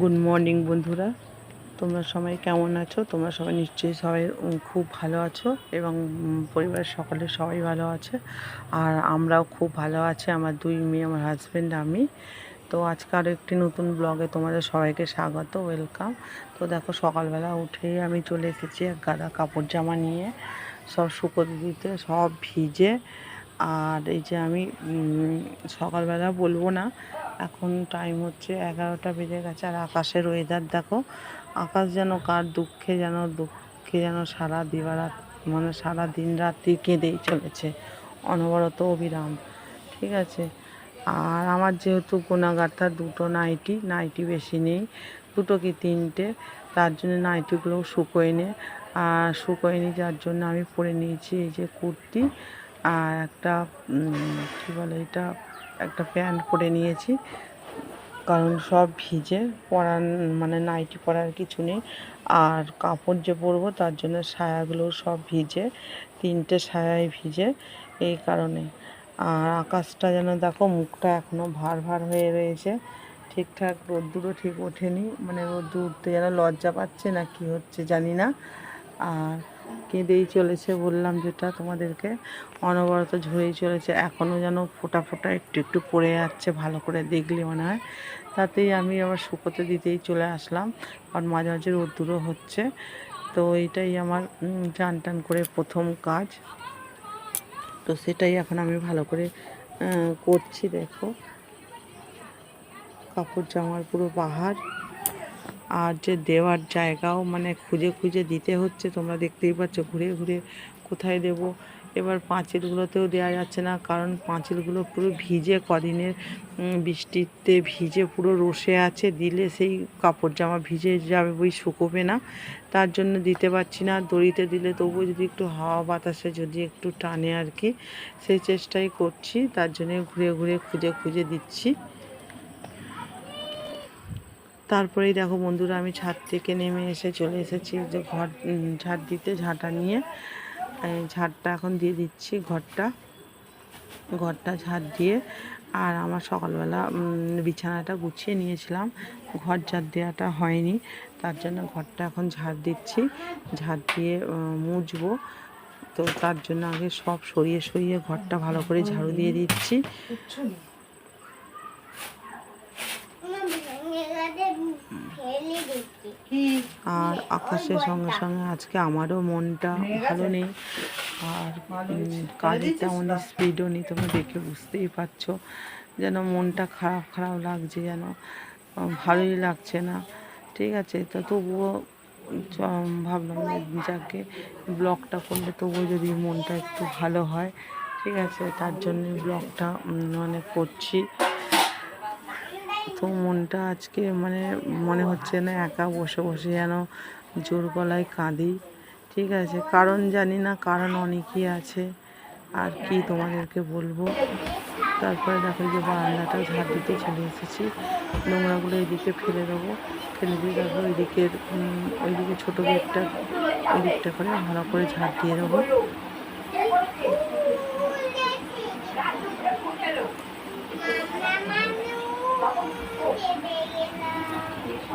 Good morning বন্ধুরা। তোমরা সবাই কেমন আছো? তোমরা সবাই নিশ্চয়ই সবাই খুব ভালো আছো এবং পরিবারের সকলে সবাই ভালো আছে। আর আমরাও খুব ভালো আছি, আমার দুই মেয়ে, আমার হাজব্যান্ড আমি। তো আজকে আরও একটি নতুন ব্লগে তোমাদের সবাইকে স্বাগত ওয়েলকাম তো দেখো, সকালবেলা উঠেই আমি চলে এসেছি এক গাদা কাপড় জামা নিয়ে, সব শুকোতে দিতে, সব ভিজে। আর এই যে আমি সকালবেলা বলব না এখন টাইম হচ্ছে এগারোটা বেজে গেছে। আর আকাশের ওয়েদার দেখো, আকাশ যেন কার দুঃখে যেন দুঃখে যেন সারা দিবারাত মানে সারা দিন রাত্রি কেঁদেই চলেছে। অনবরত অবিরাম, ঠিক আছে? আর আমার যেহেতু গোনাগাথা দুটো নাইটি নাইটি বেশি নেই, দুটো কি তিনটে? তার জন্য নাইটিগুলোও শুকোয় নে। আর শুকোয় নি যার জন্য আমি পরে নিয়েছি এই যে কুর্তি আর একটা কী বলে এটা? একটা প্যান্ট পরে নিয়েছি। কারণ সব ভিজে পরার মানে নাইটি পরার কিছু নেই। আর কাপড় যে পরবো তার জন্য সায়াগুলো সব ভিজে, তিনটে সায়াই ভিজে এই কারণে। আর আকাশটা যেন দেখো, মুখটা এখনও ভার ভার হয়ে রয়েছে। ঠিকঠাক রোদ্দুরও ঠিক ওঠেনি। মানে রোদ্দুর উঠতে যেন লজ্জা পাচ্ছে না, কি হচ্ছে জানি না। আর কেঁদেই চলেছে বললাম যেটা, তোমাদেরকে অনবরত ঝরেই চলেছে। এখনও যেন ফোটা ফোটা একটু একটু পড়ে যাচ্ছে, ভালো করে দেখলে মনে হয়। তাতেই আমি আবার শুকোতে দিতেই চলে আসলাম। কারণ মাঝে মাঝে রোদ্দুরও হচ্ছে। তো এইটাই আমার চান টান করে প্রথম কাজ। তো সেটাই এখন আমি ভালো করে করছি, দেখো। কাপড় জামার পুরো পাহাড়। আর যে দেওয়ার জায়গাও মানে খুঁজে খুঁজে দিতে হচ্ছে, তোমরা দেখতেই পাচ্ছ ঘুরে ঘুরে কোথায় দেব। এবার পাঁচিলগুলোতেও দেওয়া যাচ্ছে না, কারণ পাঁচিলগুলো পুরো ভিজে, কদিনের বৃষ্টিতে ভিজে পুরো রসে আছে, দিলে সেই কাপড় জামা ভিজে যাবে বই, শুকোবে না। তার জন্য দিতে পারছি না, দড়িতে দিলে তবুও যদি একটু হাওয়া বাতাসে যদি একটু টানে আর কি, সেই চেষ্টাই করছি, তার জন্য ঘুরে ঘুরে খুঁজে খুঁজে দিচ্ছি। তারপরেই দেখো বন্ধুরা আমি ছাদ থেকে নেমে এসে চলে এসেছি যে ঘর ঝাড় দিতে, ঝাঁটা নিয়ে। ঝাড়টা এখন দিয়ে দিচ্ছি ঘরটা। ঘরটা ঝাড় দিয়ে আর আমার সকালবেলা বিছানাটা গুছিয়ে নিয়েছিলাম। ঘর ঝাড় দেওয়াটা হয়নি, তার জন্য ঘরটা এখন ঝাড় দিচ্ছি। ঝাড় দিয়ে মুছবো। তো তার জন্য আগে সব সরিয়ে সরিয়ে ঘরটা ভালো করে ঝাড়ু দিয়ে দিচ্ছি। আর আকাশের সঙ্গে সঙ্গে আজকে আমারও মনটা ভালো নেই। আর কাজের তেমন স্পিডও নেই, তোমরা দেখে বুঝতেই পারছ যেন মনটা খারাপ খারাপ লাগছে যেন ভালোই লাগছে না। ঠিক আছে, তো তবুও ভাবলাম যাকে ব্লগটা করলে তবুও যদি মনটা একটু ভালো হয়, ঠিক আছে, তার জন্য ব্লগটা মানে করছি। তো মনটা আজকে মানে মনে হচ্ছে না একা বসে বসে যেন জোর গলায় কাঁদি। ঠিক আছে, কারণ জানি না, কারণ অনেকই আছে। আর কি তোমাদেরকে বলব? তারপরে দেখো যে বারান্দাটা ঝাড় দিতে চলে এসেছি। নোংরাগুলো এদিকে ফেলে দেবো। ফেলে দিয়ে দেখো ওইদিকের ওইদিকে ছোটো গেটটা ওই দিকটা করে ভালো করে ঝাড় দিয়ে দেবো।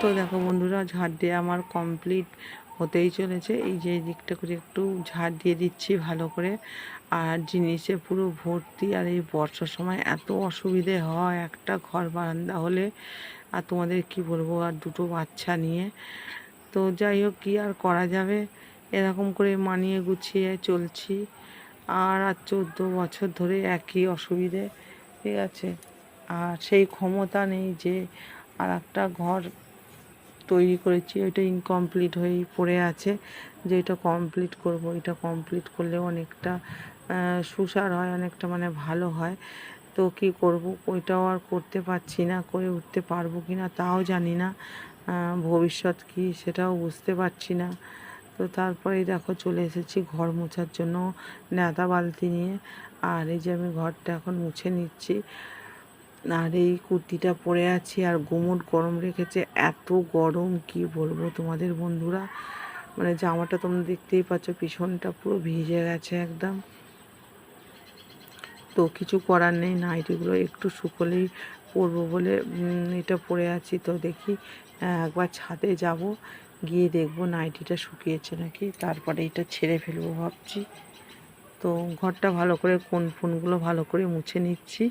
তো দেখো বন্ধুরা, ঝাড় দিয়ে আমার কমপ্লিট হতেই চলেছে। এই যে দিকটা করে একটু ঝাড় দিয়ে দিচ্ছি ভালো করে। আর জিনিসে পুরো ভর্তি আর এই বর্ষার সময় এত অসুবিধে হয়, একটা ঘর বারান্দা হলে। আর তোমাদের কি বলব, আর দুটো বাচ্চা নিয়ে। তো যাই হোক, কী আর করা যাবে? এরকম করে মানিয়ে গুছিয়ে চলছি। আর আর চোদ্দ বছর ধরে একই অসুবিধে, ঠিক আছে? আর সেই ক্ষমতা নেই যে আর একটা ঘর তৈরি করেছি, ওইটা ইনকমপ্লিট হয়েই পড়ে আছে। যে এটা কমপ্লিট করব, এটা কমপ্লিট করলে অনেকটা সুসার হয়, অনেকটা মানে ভালো হয়। তো কি করব? ওইটাও আর করতে পারছি না, করে উঠতে পারব কি না তাও জানি না। ভবিষ্যৎ কি সেটাও বুঝতে পারছি না। তো তারপরেই দেখো চলে এসেছি ঘর মোছার জন্য নেতা বালতি নিয়ে। আর এই যে আমি ঘরটা এখন মুছে নিচ্ছি। আর এই কুর্তিটা পরে আছি। আর গুমোট গরম রেখেছে। এত গরম, কি বলব তোমাদের বন্ধুরা? মানে জামাটা তোমরা দেখতেই পাচ্ছ, পিছনটা পুরো ভিজে গেছে একদম। তো কিছু করার নেই, নাইটিগুলো একটু শুকোলেই পরবো বলে এটা পরে আছি। তো দেখি একবার ছাদে যাব, গিয়ে দেখব নাইটিটা শুকিয়েছে নাকি, তারপরে এটা ছেড়ে ফেলব ভাবছি। তো ঘরটা ভালো করে, কোন ফোনগুলো ভালো করে মুছে নিচ্ছি।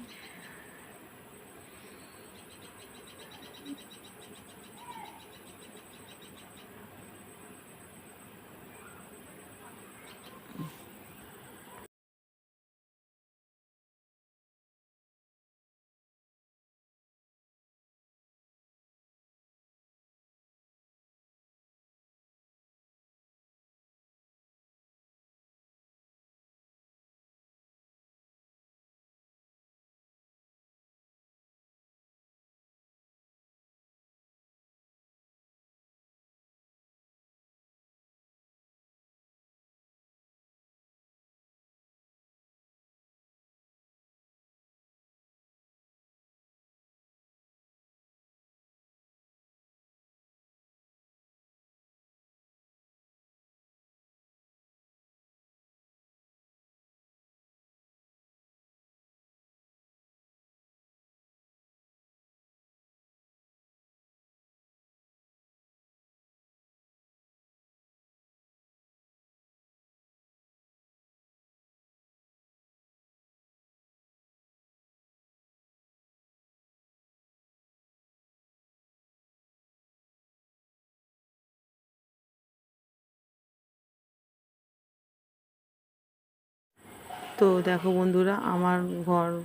তো দেখো বন্ধুরা, আমার ঘর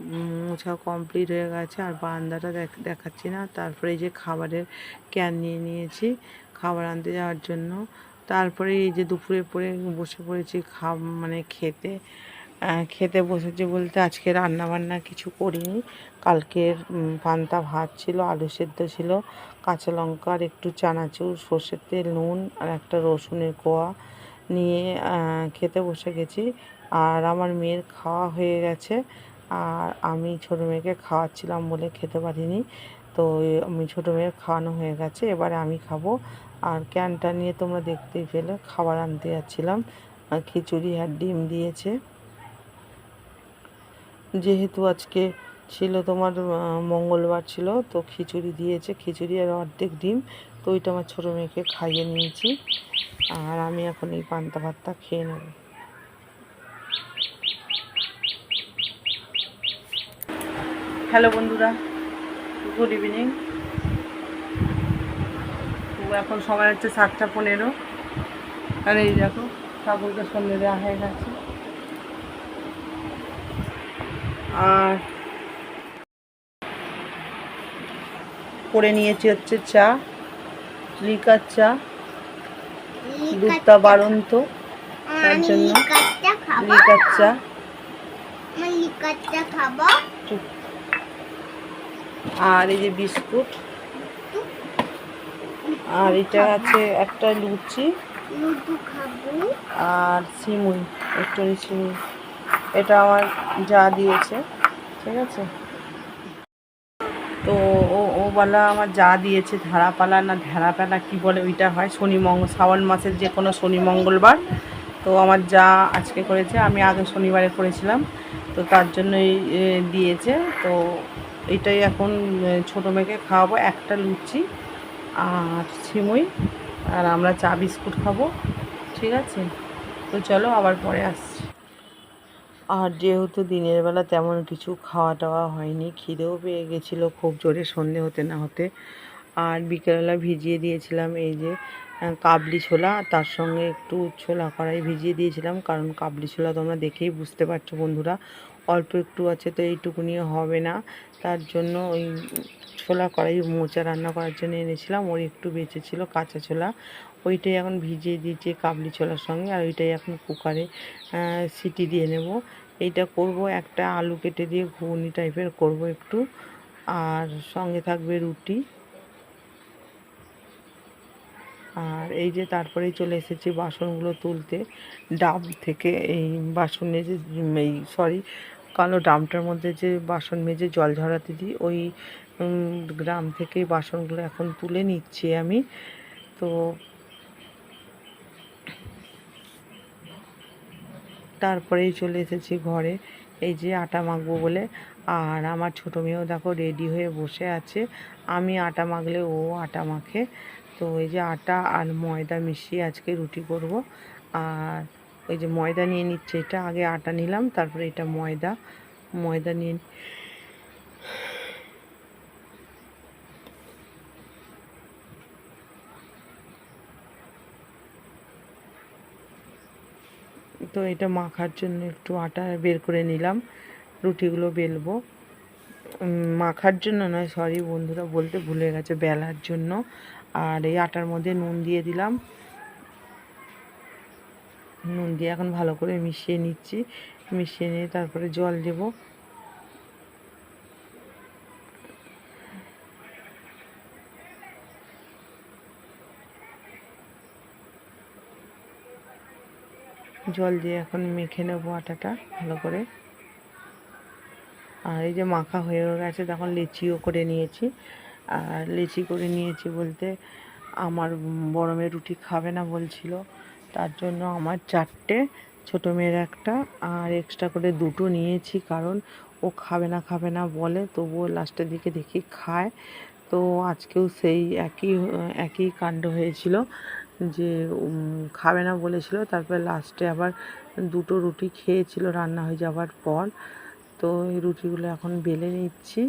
মোছা কমপ্লিট হয়ে গেছে, আর বারান্দাটা দেখ- দেখাচ্ছি না। তারপরে এই যে খাবারের ক্যান নিয়ে নিয়েছি, খাবার আনতে যাওয়ার জন্য। তারপরে এই যে দুপুরে পরে বসে পড়েছি খা মানে খেতে। খেতে বসেছি বলতে আজকে রান্না বান্না কিছু করিনি। কালকের পান্তা ভাত ছিল, আলু সেদ্ধ ছিল, কাঁচা লঙ্কা আর একটু চানাচুর, সর্ষের তেল, নুন আর একটা রসুনের কোয়া নিয়ে খেতে বসে গেছি। আর আমার মেয়ের খাওয়া হয়ে গেছে। আর আমি ছোটো মেয়েকে খাওয়াচ্ছিলাম বলে খেতে পারিনি। তো আমি ছোটো মেয়ের খাওয়ানো হয়ে গেছে, এবারে আমি খাব। আর ক্যানটা নিয়ে তোমরা দেখতেই পেলে, খাবার আনতে যাচ্ছিলাম। খিচুড়ি আর ডিম দিয়েছে। যেহেতু আজকে ছিল তোমার মঙ্গলবার ছিল, তো খিচুড়ি দিয়েছে। খিচুড়ি আর অর্ধেক ডিম, তো ওইটা আমার ছোটো মেয়েকে খাইয়ে নিয়েছি। আর আমি এখন এই পান্তা ভাতটা খেয়ে নেব। হ্যালো বন্ধুরা গুড ইভিনিং। তো এখন সময় হচ্ছে সাতটা পনেরো। আর এই দেখো ঠাকুরকে সন্ধ্যে দেওয়া হয়ে গেছে। আর করে নিয়েছি হচ্ছে চা লিকার চা দুধটা বাড়ন্ত তার জন্য খাব। লিকার চা। খাব। আর এই যে বিস্কুট। আর এটা আছে একটা লুচি। আর সিমুই একটু সিমুই। এটা আমার যা দিয়েছে, ঠিক আছে? তো ও ও বলা আমার যা দিয়েছে, ধারাপালা না ধারাপালা কি বলে ওইটা হয়? শনি মঙ্গল, শ্রাবণ মাসের যে কোনো শনি মঙ্গলবার। তো আমার যা আজকে করেছে, আমি আগে শনিবারে করেছিলাম। তো তার জন্যই দিয়েছে। তো এটাই এখন ছোটো মেয়েকে খাওয়াবো, একটা লুচি আর সিমুই আর আমরা চা বিস্কুট খাব, ঠিক আছে? তো চলো আবার পরে আসছি। আর যেহেতু দিনের বেলা তেমন কিছু খাওয়া টাওয়া হয়নি, খিদেও পেয়ে গেছিল, খুব জোরে সন্ধে হতে না হতে। আর বিকেলবেলা ভিজিয়ে দিয়েছিলাম এই যে কাবলি ছোলা, তার সঙ্গে একটু ছোলা কড়াই ভিজিয়ে দিয়েছিলাম, কারণ কাবলি ছোলা তোমরা দেখেই বুঝতে পারছ বন্ধুরা, অল্প একটু আছে তো এইটুকুনি হবে না। তার জন্য ওই ছোলা কড়াই মোচা রান্না করার জন্য এনেছিলাম, ওর একটু বেঁচে ছিল কাঁচা ছোলা। ওইটাই এখন ভিজিয়ে দিয়েছি কাবলি ছোলার সঙ্গে, আর ওইটাই এখন কুকারে সিটি দিয়ে নেব। এইটা করব একটা আলু কেটে দিয়ে ঘুগনি টাইপের করব একটু, আর সঙ্গে থাকবে রুটি। আর এই যে তারপরেই চলে এসেছি বাসনগুলো তুলতে। ডাব থেকে এই বাসন মেজে এই সরি কালো ড্রামটার মধ্যে যে বাসন মেজে জল ঝরাতে দিই, ওই গ্রাম থেকে বাসনগুলো এখন তুলে নিচ্ছি আমি। তো তারপরেই চলে এসেছি ঘরে। এই যে আটা মাখবো বলে। আর আমার ছোটো মেয়েও দেখো রেডি হয়ে বসে আছে। আমি আটা মাখলে ও আটা মাখে। তো এই যে আটা আর ময়দা মিশিয়ে আজকে রুটি করব। আর ওই যে ময়দা নিয়ে নিচ্ছে, এটা আগে আটা নিলাম, তারপরে এটা ময়দা ময়দা নিয়ে তো এটা মাখার জন্য একটু আটা বের করে নিলাম, রুটিগুলো বেলবো। মাখার জন্য নয়, সরি বন্ধুরা, বলতে ভুলে গেছে, বেলার জন্য। আর এই আটার মধ্যে নুন দিয়ে দিলাম। নুন দিয়ে এখন ভালো করে মিশিয়ে নিচ্ছি। মিশিয়ে নিয়ে তারপরে জল দেব। জল দিয়ে এখন মেখে নেব আটাটা ভালো করে। আর এই যে মাখা হয়ে গেছে, তখন লিচিও করে নিয়েছি। আর লেচি করে নিয়েছি বলতে আমার বড় মেয়ে রুটি খাবে না বলছিল। তার জন্য আমার চারটে, ছোটো মেয়ের একটা আর এক্সট্রা করে দুটো নিয়েছি কারণ ও খাবে না খাবে না বলে। তবুও লাস্টের দিকে দেখি খায়। তো আজকেও সেই একই একই কাণ্ড হয়েছিল যে খাবে না বলেছিল। তারপর লাস্টে আবার দুটো রুটি খেয়েছিল রান্না হয়ে যাওয়ার পর। তো এই রুটিগুলো এখন বেলে নিচ্ছি।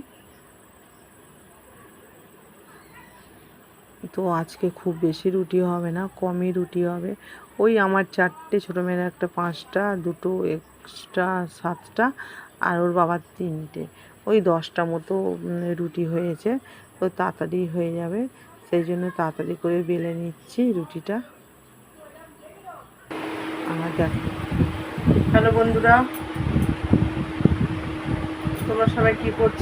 তো আজকে খুব বেশি রুটি হবে না, কমই রুটি হবে। ওই আমার চারটে, ছোটো মেয়ের একটা পাঁচটা, দুটো এক্সট্রা সাতটা, আর ওর বাবার তিনটে। ওই দশটা মতো রুটি হয়েছে, তো তাড়াতাড়ি হয়ে যাবে। সেই জন্য তাড়াতাড়ি করে বেলে নিচ্ছি রুটিটা। আমার দেখো। হ্যালো বন্ধুরা। তোমরা সবাই কি করছ?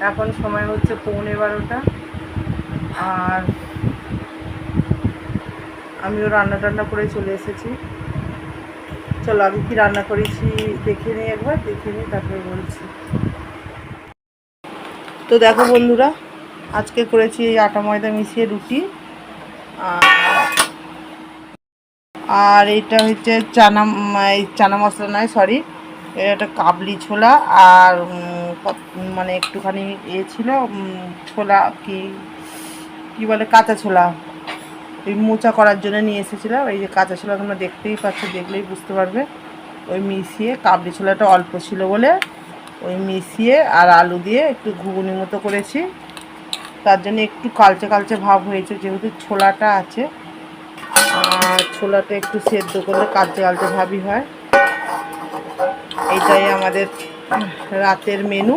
এখন সময় হচ্ছে পৌনে বারোটা। আর আমিও রান্না টান্না করে চলে এসেছি। চলো আমি কি রান্না করেছি দেখে নিই একবার, দেখে নিই তারপরে বলছি। তো দেখো বন্ধুরা, আজকে করেছি এই আটা ময়দা মিশিয়ে রুটি। আর এটা হচ্ছে চানা, এই চানা মশলা নয় সরি এটা কাবলি ছোলা আর মানে একটুখানি এ ছিল ছোলা কি কি বলে, কাঁচা ছোলা। ওই মোচা করার জন্য নিয়ে এসেছিলাম। এই যে কাঁচা ছোলা তোমরা দেখতেই পাচ্ছ, দেখলেই বুঝতে পারবে। ওই মিশিয়ে কাবলি ছোলাটা অল্প ছিল বলে ওই মিশিয়ে আর আলু দিয়ে একটু ঘুগনি মতো করেছি। তার জন্য একটু কালচে কালচে ভাব হয়েছে, যেহেতু ছোলাটা আছে। আর ছোলাটা একটু সেদ্ধ করলে কালচে কালচে ভাবই হয়। এইটাই আমাদের রাতের মেনু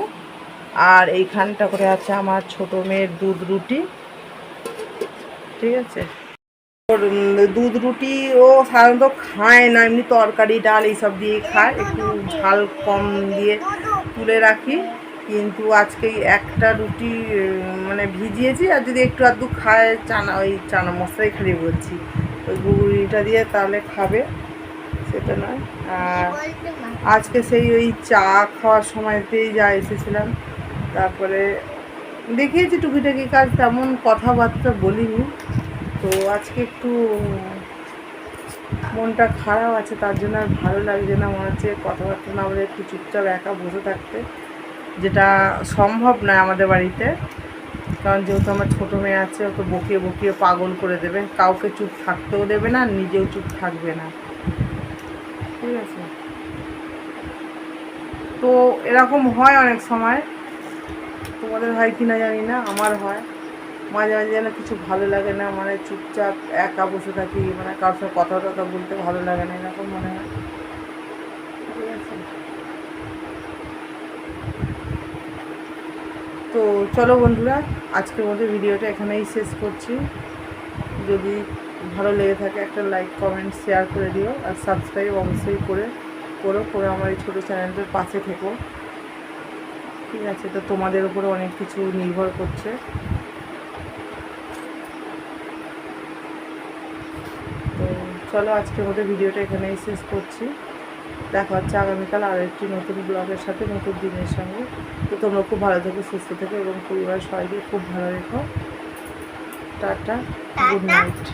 আর এইখানটা করে আছে আমার ছোট মেয়ের দুধ রুটি। ঠিক আছে। উম, দুধ রুটি ও সাধারণত খায় না এমনি তরকারি ডাল এইসব দিয়ে খায়। একটু ঝাল কম দিয়ে তুলে রাখি। কিন্তু আজকে একটা রুটি মানে ভিজিয়েছি আর যদি একটু আধটু খায় চানা ওই চানা মশলাই খালি বলছি। ওই ঘুগনিটা দিয়ে তাহলে খাবে সেটা নয়। আর আজকে সেই ওই চা খাওয়ার সময়তেই যা এসেছিলাম। তারপরে দেখিয়েছি টুকিটাকি কাজ তেমন কথাবার্তা বলিনি। তো আজকে একটু মনটা খারাপ আছে, তার জন্য আর ভালো লাগছে না, মনে হচ্ছে কথাবার্তা না বলে একটু চুপচাপ একা বসে থাকতে, যেটা সম্ভব নয় আমাদের বাড়িতে। কারণ যেহেতু আমার ছোটো মেয়ে আছে ওকে বকিয়ে বকিয়ে পাগল করে দেবে। কাউকে চুপ থাকতেও দেবে না, নিজেও চুপ থাকবে না। ঠিক আছে? তো এরকম হয় অনেক সময়। তোমাদের হয় কি না জানি না, আমার হয়। মাঝে মাঝে যেন কিছু ভালো লাগে না মানে চুপচাপ একা বসে থাকি মানে কারোর সাথে কথা টথা বলতে ভালো লাগে না, এরকম মনে হয়। তো চলো বন্ধুরা, আজকের মধ্যে ভিডিওটা এখানেই শেষ করছি। যদি ভালো লেগে থাকে একটা লাইক, কমেন্ট, শেয়ার করে দিও, আর সাবস্ক্রাইব অবশ্যই করে, করো, করে আমার এই ছোটো চ্যানেলটার পাশে থেকো। ঠিক আছে, তো তোমাদের উপরে অনেক কিছু নির্ভর করছে। চলো আজকের মধ্যে ভিডিওটা এখানেই শেষ করছি। দেখা হচ্ছে আগামীকাল আরও একটি নতুন ব্লগের সাথে নতুন দিনের সঙ্গে। তো তোমরা খুব ভালো থেকো সুস্থ থেকো এবং পরিবার সবাইকে খুব ভালো রেখো। Tata good. নাইট